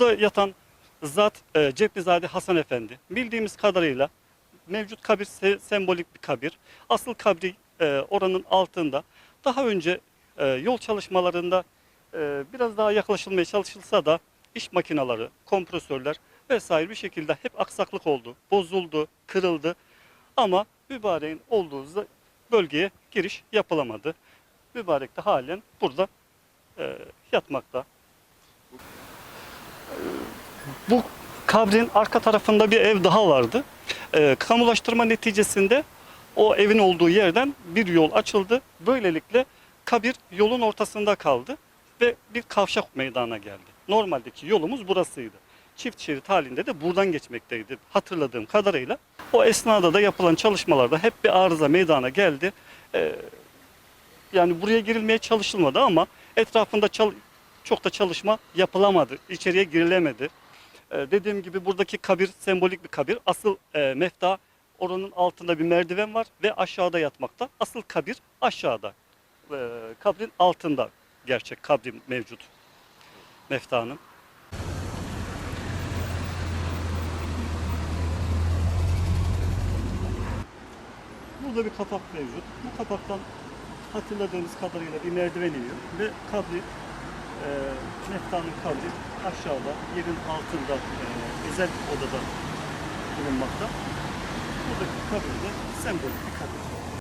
Burada yatan zat e, Ceplizade Hasan Efendi. Bildiğimiz kadarıyla mevcut kabir se- sembolik bir kabir. Asıl kabri e, oranın altında. Daha önce e, yol çalışmalarında e, biraz daha yaklaşılmaya çalışılsa da iş makineleri, kompresörler vesaire bir şekilde hep aksaklık oldu. Bozuldu, kırıldı. Ama mübareğin olduğu bölgeye giriş yapılamadı. Mübarek de halen burada e, yatmakta. Bu kabrin arka tarafında bir ev daha vardı. E, kamulaştırma neticesinde o evin olduğu yerden bir yol açıldı. Böylelikle kabir yolun ortasında kaldı ve bir kavşak meydana geldi. Normaldeki yolumuz burasıydı. Çift şerit halinde de buradan geçmekteydi hatırladığım kadarıyla. O esnada da yapılan çalışmalarda hep bir arıza meydana geldi. E, yani buraya girilmeye çalışılmadı ama etrafında çok da çalışma yapılamadı. İçeriye girilemedi. Ee, dediğim gibi buradaki kabir sembolik bir kabir. Asıl e, mefta oranın altında bir merdiven var ve aşağıda yatmakta. Asıl kabir aşağıda. Ee, kabrin altında gerçek kabrim mevcut. Meftanın. Burada bir kapak mevcut. Bu kapaktan hatırladığımız kadarıyla bir merdiven iniyor ve kabri e, meftanın kabri aşağıda yerin altında e, özel odada bulunmakta. Buradaki kabir de sembolik bir kabir.